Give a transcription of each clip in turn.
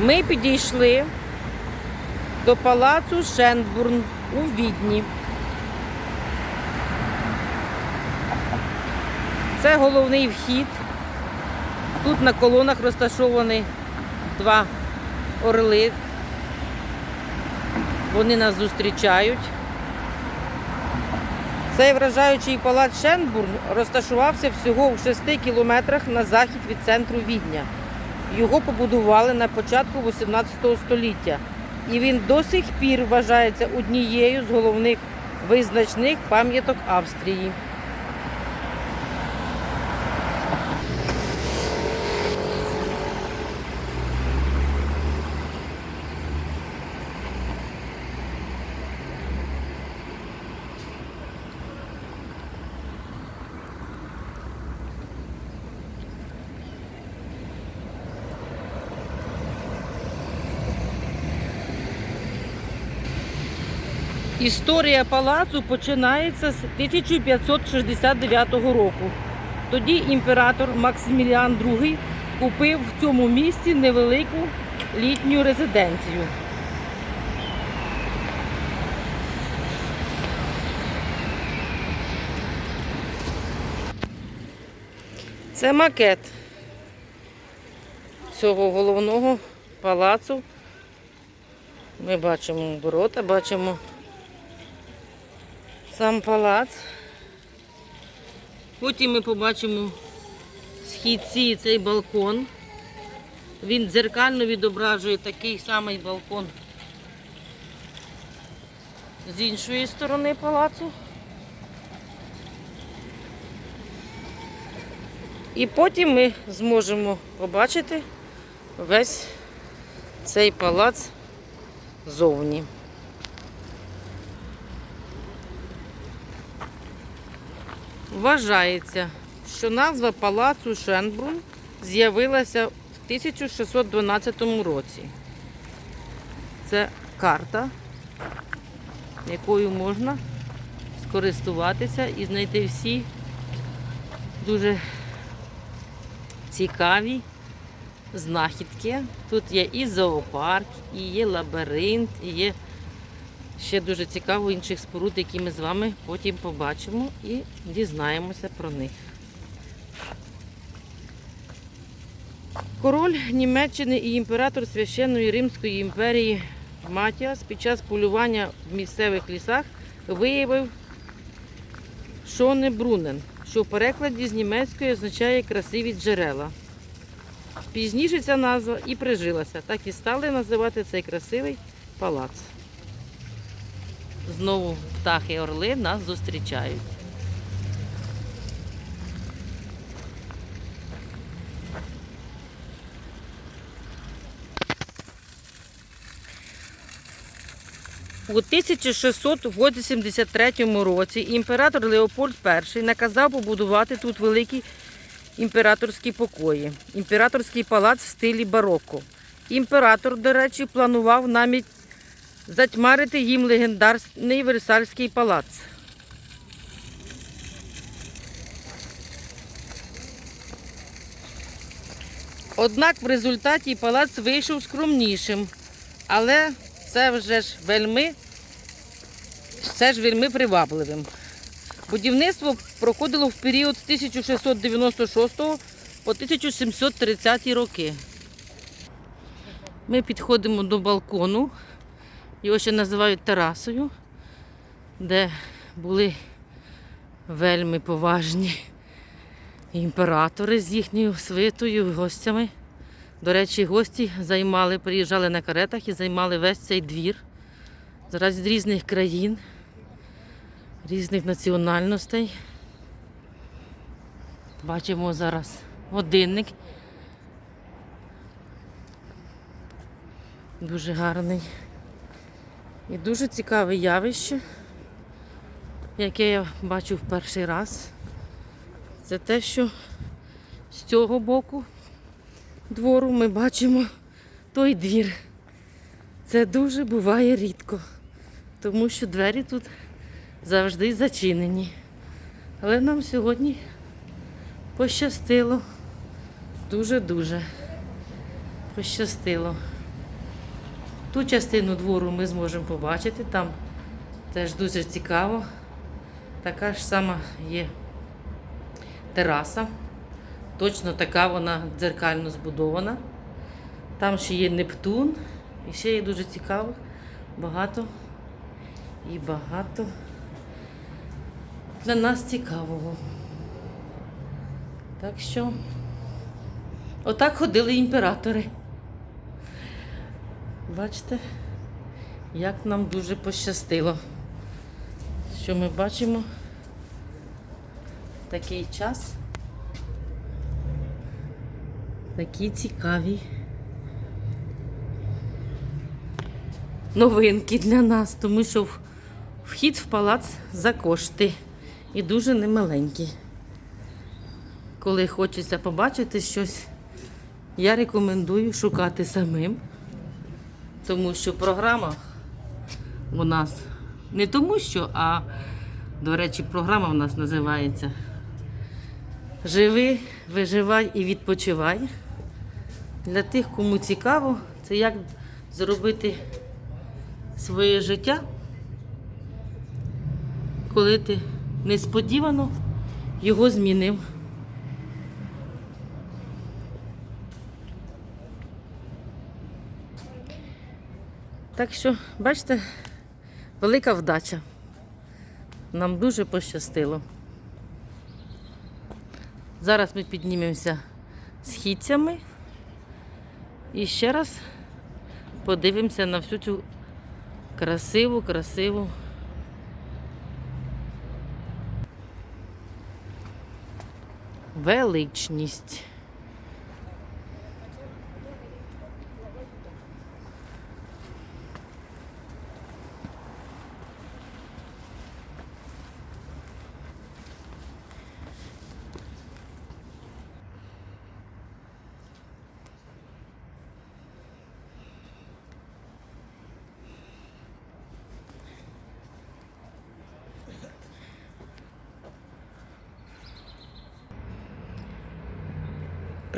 Ми підійшли до палацу Шенбурн у Відні. Це головний вхід. Тут на колонах розташовані два орли. Вони нас зустрічають. Цей вражаючий палац Шенбурн розташувався всього в 6 кілометрах на захід від центру Відня. Його побудували на початку 18 століття. І він до сих пір вважається однією з головних визначних пам'яток Австрії. Історія палацу починається з 1569 року. Тоді імператор Максиміліан II купив в цьому місті невелику літню резиденцію. Це макет цього головного палацу. Ми бачимо ворота, бачимо сам палац. Потім ми побачимо східці цей балкон. Він дзеркально відображує такий самий балкон з іншої сторони палацу. І потім ми зможемо побачити весь цей палац зовні. Вважається, що назва палацу Шенбрун з'явилася в 1612 році. Це карта, якою можна скористуватися і знайти всі дуже цікаві знахідки. Тут є і зоопарк, і є лабіринт, і є ще дуже цікаво інших споруд, які ми з вами потім побачимо і дізнаємося про них. Король Німеччини і імператор Священної Римської імперії Матіас під час полювання в місцевих лісах виявив Шоне Брунен, що в перекладі з німецької означає красиві джерела. Пізніше ця назва і прижилася, так і стали називати цей красивий палац. Знову птахи орли нас зустрічають. У 1683 році імператор Леопольд І наказав побудувати тут великі імператорські покої, імператорський палац в стилі бароко. Імператор, до речі, планував навіть затьмарити їм легендарний Версальський палац. Однак в результаті палац вийшов скромнішим, але це вже ж вельми, це ж вельми привабливим. Будівництво проходило в період з 1696 по 1730 роки. Ми підходимо до балкону, його ще називають терасою, де були вельми поважні імператори з їхньою свитою, гостями. До речі, гості займали, приїжджали на каретах і займали весь цей двір. Зараз з різних країн, різних національностей. Бачимо зараз годинник. Дуже гарний. І дуже цікаве явище, яке я бачу в перший раз. Це те, що з цього боку двору ми бачимо той двір. Це дуже буває рідко, тому що двері тут завжди зачинені. Але нам сьогодні пощастило. Дуже-дуже пощастило. Ту частину двору ми зможемо побачити, там теж дуже цікаво. Така ж сама є тераса. Точно така вона дзеркально збудована. Там ще є Нептун. І ще є дуже цікаво. Багато і багато для нас цікавого. Так що отак ходили імператори. Бачите, як нам дуже пощастило, що ми бачимо такий час. Такі цікаві новинки для нас, тому що вхід в палац за кошти і дуже немаленький. Коли хочеться побачити щось, я рекомендую шукати самим, тому що програма у нас не тому, що, а, до речі, програма у нас називається Живи, виживай і відпочивай. Для тих, кому цікаво, це як зробити своє життя, коли ти несподівано його змінив. Так що, бачите, велика вдача. Нам дуже пощастило. Зараз ми піднімемося східцями і ще раз подивимося на всю цю красиву, красиву. Величність.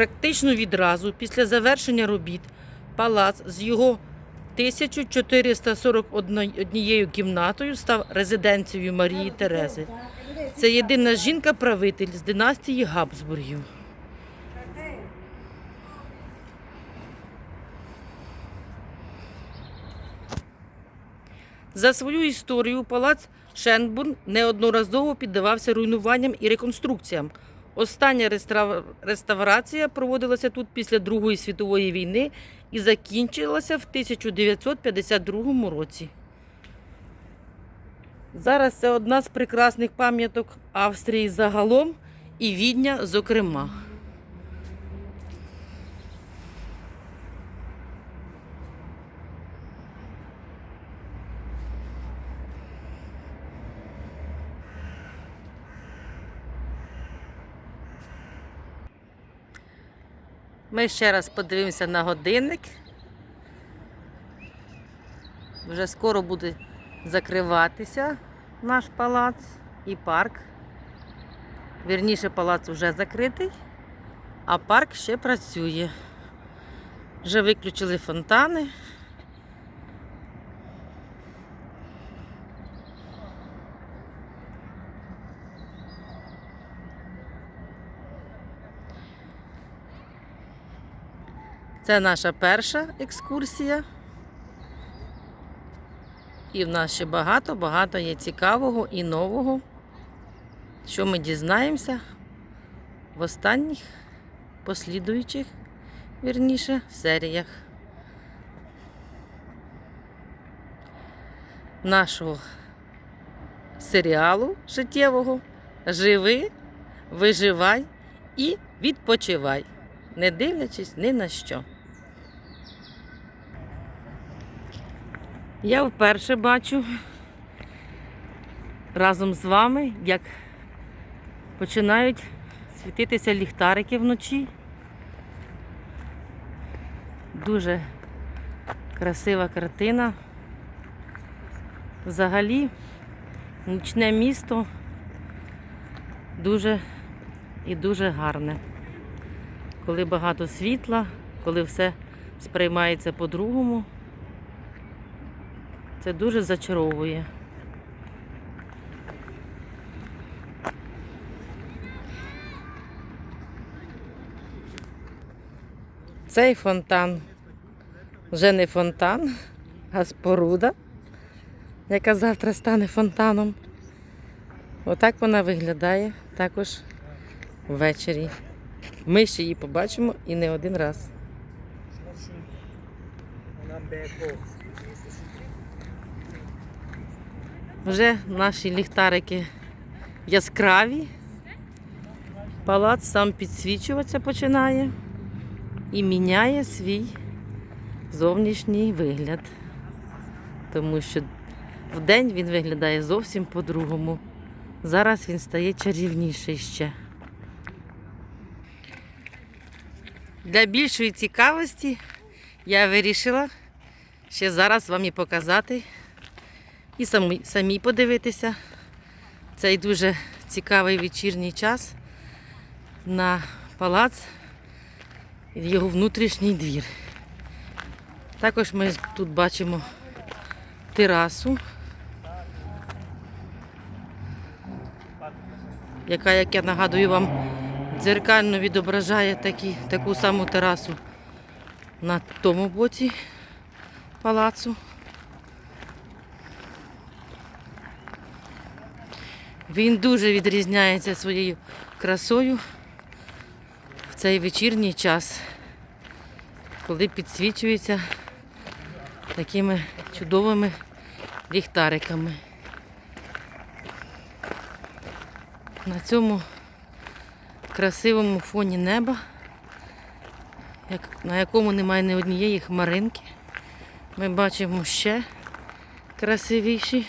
Практично відразу після завершення робіт палац з його 1441 кімнатою став резиденцією Марії Терези. Це єдина жінка-правитель з династії Габсбургів. За свою історію палац Шенбурн неодноразово піддавався руйнуванням і реконструкціям. Остання реставрація проводилася тут після Другої світової війни і закінчилася в 1952 році. Зараз це одна з прекрасних пам'яток Австрії загалом і Відня, зокрема. Ми ще раз подивимося на годинник. Вже скоро буде закриватися наш палац і парк. Вірніше, палац вже закритий, а парк ще працює. Вже виключили фонтани. Це наша перша екскурсія. І в нас ще багато-багато є цікавого і нового, що ми дізнаємося в останніх послідуючих, вірніше, серіях нашого серіалу життєвого Живи, виживай і відпочивай, не дивлячись ні на що. Я вперше бачу разом з вами, як починають світитися ліхтарики вночі. Дуже красива картина. Взагалі, нічне місто дуже і дуже гарне. Коли багато світла, коли все сприймається по-другому. Це дуже зачаровує. Цей фонтан вже не фонтан, а споруда, яка завтра стане фонтаном. Отак вона виглядає також ввечері. Ми ще її побачимо і не один раз. Вже наші ліхтарики яскраві. Палац сам підсвічуватися починає і міняє свій зовнішній вигляд. Тому що вдень він виглядає зовсім по-другому. Зараз він стає чарівніший ще. Для більшої цікавості я вирішила ще зараз вам і показати і самі, самі подивитися цей дуже цікавий вечірній час на палац і його внутрішній двір. Також ми тут бачимо терасу, яка, як я нагадую вам, дзеркально відображає такі, таку саму терасу на тому боці палацу. Він дуже відрізняється своєю красою в цей вечірній час, коли підсвічується такими чудовими ліхтариками. На цьому красивому фоні неба, на якому немає ні однієї хмаринки, ми бачимо ще красивіші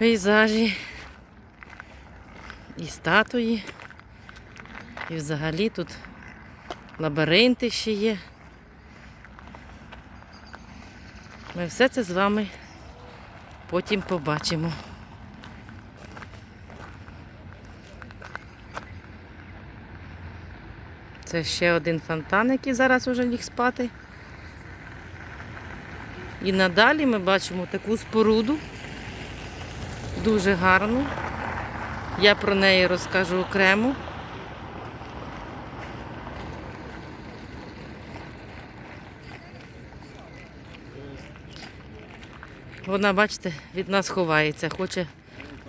пейзажі і статуї. І взагалі тут лабіринти ще є. Ми все це з вами потім побачимо. Це ще один фонтан, який зараз уже ліг спати. І надалі ми бачимо таку споруду. Дуже гарну. Я про неї розкажу окремо. Вона, бачите, від нас ховається, хоче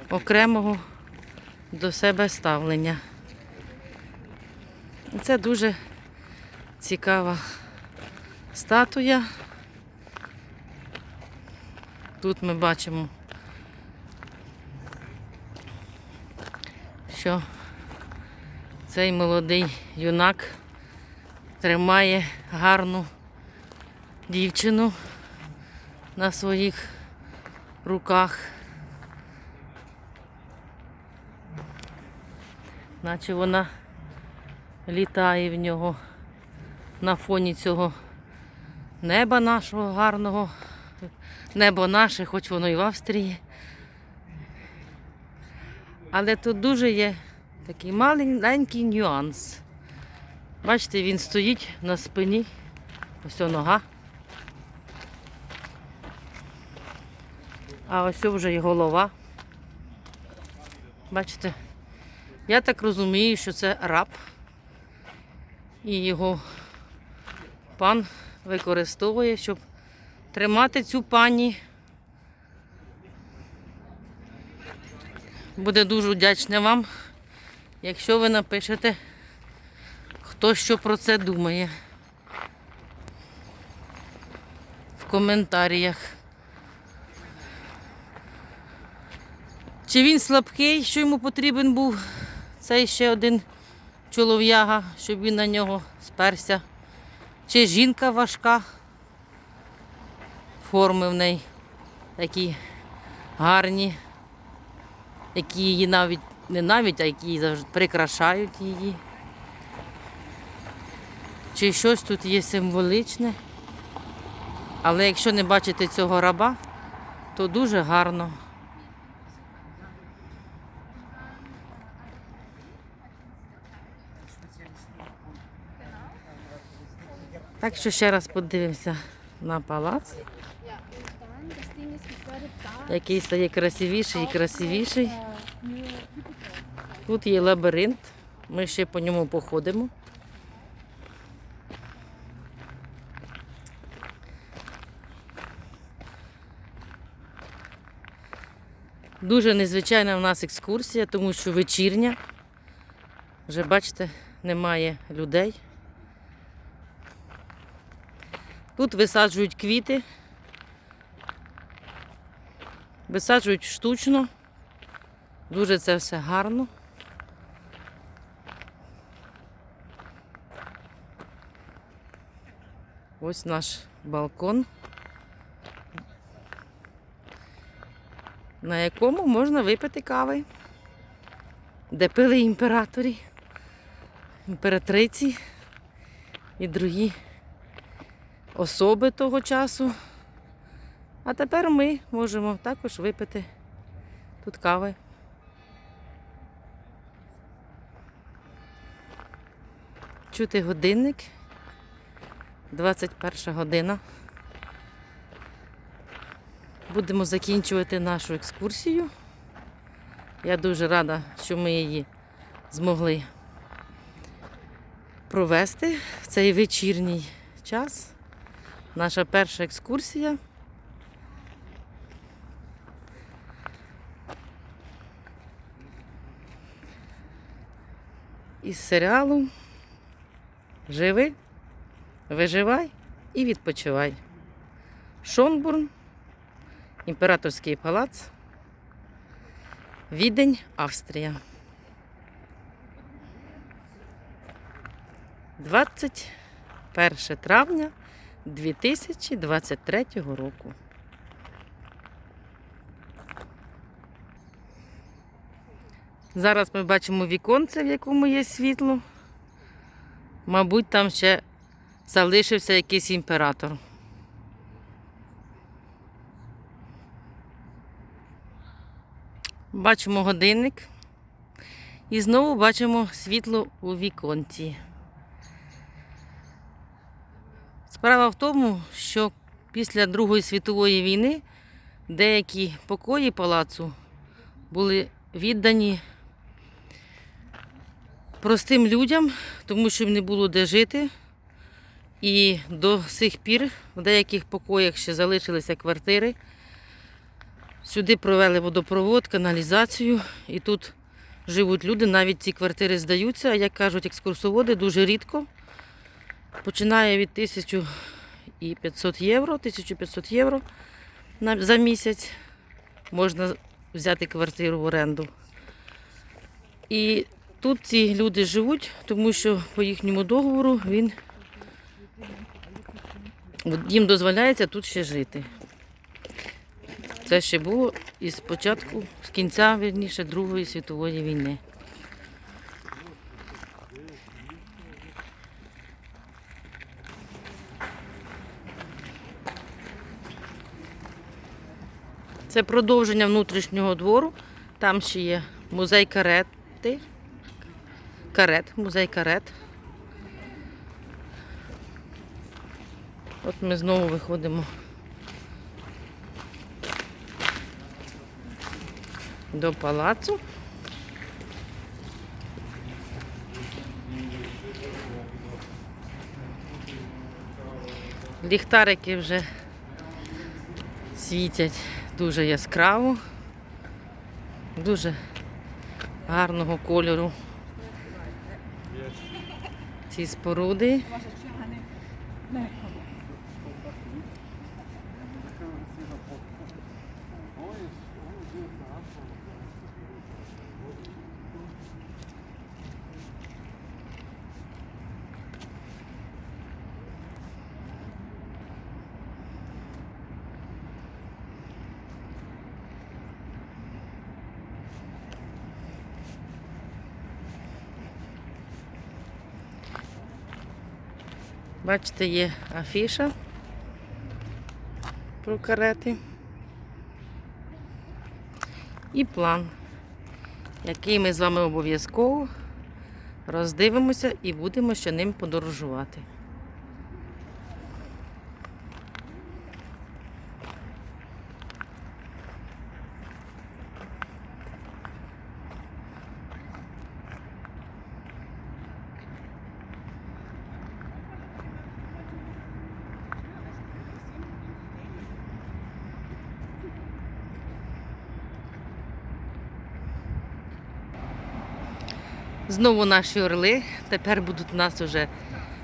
окремого до себе ставлення. Це дуже цікава статуя. Тут ми бачимо, що цей молодий юнак тримає гарну дівчину на своїх руках. Наче вона літає в нього на фоні цього неба нашого гарного. Небо наше, хоч воно і в Австрії. Але тут дуже є такий маленький нюанс. Бачите, він стоїть на спині. Ось нога. А ось вже і голова. Бачите? Я так розумію, що це раб. І його пан використовує, щоб тримати цю пані. Буде дуже вдячна вам, якщо ви напишете, хто що про це думає в коментарях. Чи він слабкий, що йому потрібен був цей ще один чолов'яга, щоб він на нього сперся? Чи жінка важка? Форми в неї такі гарні, які її навіть, не навіть, а які завжди прикрашають її. Чи щось тут є символичне. Але якщо не бачите цього раба, то дуже гарно. Так що ще раз подивимося на палац, який стає красивіший і красивіший. nur Hypotherm. Тут є лабіринт, ми ще по ньому походимо. Дуже незвичайна в нас екскурсія, тому що вечірня. Вже бачите, немає людей. Тут висаджують квіти. Висаджують штучно. Дуже це все гарно. Ось наш балкон, на якому можна випити кави, де пили імператорі, імператриці і другі особи того часу. А тепер ми можемо також випити тут кави. Чути годинник. 21 година. Будемо закінчувати нашу екскурсію. Я дуже рада, що ми її змогли провести в цей вечірній час. Наша перша екскурсія. Із серіалу Живи Виживай і відпочивай. Шонбурн, Імператорський палац, Відень, Австрія. 21 травня 2023 року. Зараз ми бачимо віконце, в якому є світло. Мабуть, там ще залишився якийсь імператор. Бачимо годинник. І знову бачимо світло у віконці. Справа в тому, що після Другої світової війни деякі покої палацу були віддані простим людям, тому що їм не було де жити. І до сих пір в деяких покоях ще залишилися квартири. Сюди провели водопровод, каналізацію, і тут живуть люди. Навіть ці квартири здаються, а як кажуть екскурсоводи, дуже рідко. Починає від 1500 євро, 1500 євро за місяць можна взяти квартиру в оренду. І тут ці люди живуть, тому що по їхньому договору він їм дозволяється тут ще жити. Це ще було із початку, з кінця, вірніше, Другої світової війни. Це продовження внутрішнього двору. Там ще є музей карети. Карет, музей карет. От ми знову виходимо до палацу. Ліхтарики вже світять дуже яскраво, дуже гарного кольору. Ці споруди. Бачите, є афіша про карети. І план, який ми з вами обов'язково роздивимося і будемо ще ним подорожувати. Знову наші орли тепер будуть нас вже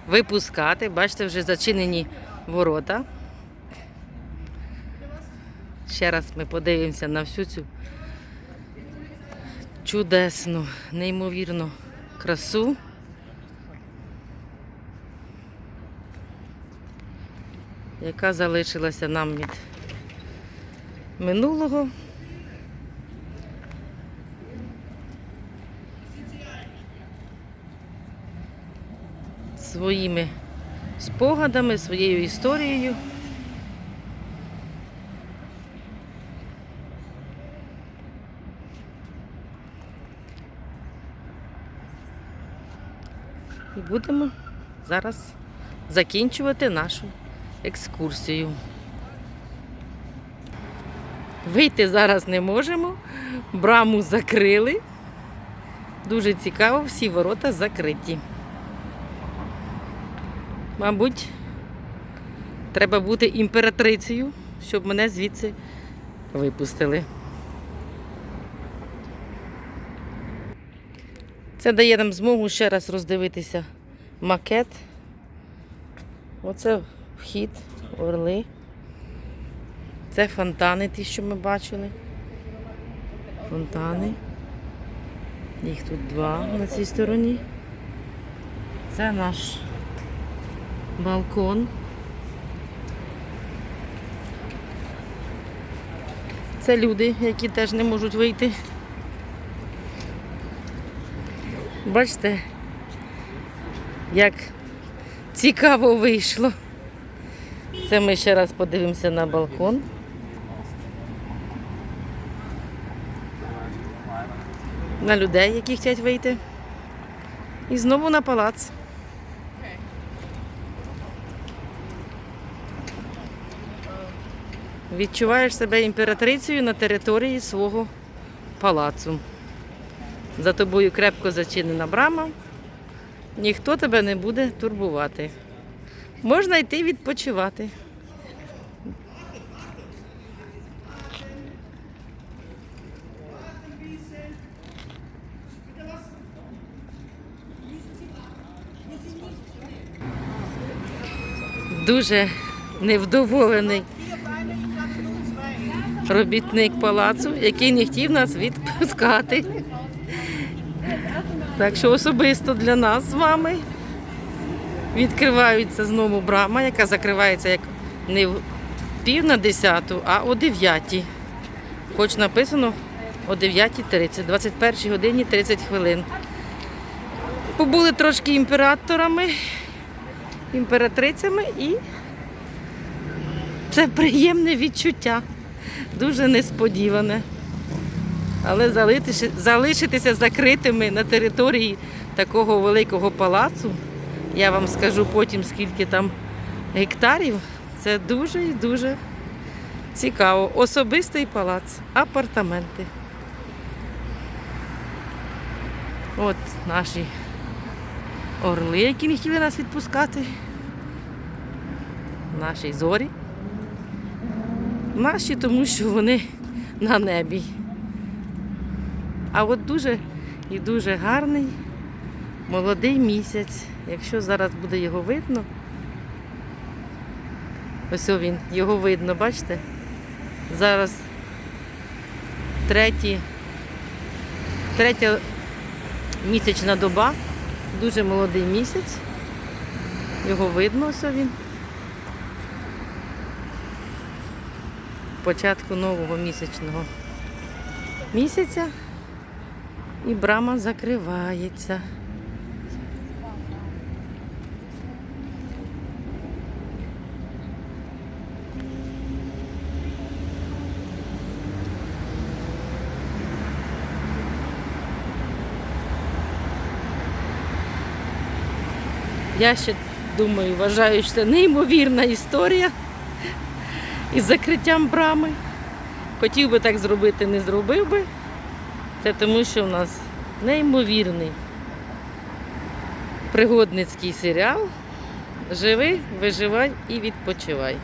випускати. Бачите, вже зачинені ворота. Ще раз ми подивимося на всю цю чудесну, неймовірну красу. Яка залишилася нам від минулого. Своїми спогадами, своєю історією. І будемо зараз закінчувати нашу екскурсію. Вийти зараз не можемо, браму закрили. Дуже цікаво, всі ворота закриті. Мабуть, треба бути імператрицею, щоб мене звідси випустили. Це дає нам змогу ще раз роздивитися макет. Оце вхід, орли. Це фонтани, ті, що ми бачили. Фонтани. Їх тут два на цій стороні. Це наш балкон. Це люди, які теж не можуть вийти. Бачите, як цікаво вийшло. Це ми ще раз подивимося на балкон. На людей, які хочуть вийти. І знову на палац. Відчуваєш себе імператрицею на території свого палацу. За тобою крепко зачинена брама, ніхто тебе не буде турбувати. Можна йти відпочивати. Дуже невдоволений робітник палацу, який не хотів нас відпускати. Так що особисто для нас з вами відкривається знову брама, яка закривається як не в пів на десяту, а о дев'ятій. Хоч написано о 9.30, 21 годині 30 хвилин. Побули трошки імператорами, імператрицями і це приємне відчуття, дуже несподіване. Але залишитися, закритими на території такого великого палацу, я вам скажу потім, скільки там гектарів, це дуже і дуже цікаво. Особистий палац, апартаменти. От наші орли, які не хотіли нас відпускати. Наші зорі. Наші, тому що вони на небі. А от дуже і дуже гарний молодий місяць. Якщо зараз буде його видно, ось він, його видно, бачите? Зараз треті, третя місячна доба, дуже молодий місяць. Його видно, ось він. Початку нового місячного місяця і брама закривається. Я ще думаю, вважаю, що це неймовірна історія із закриттям брами. Хотів би так зробити, не зробив би. Це тому, що в нас неймовірний пригодницький серіал. Живи, виживай і відпочивай.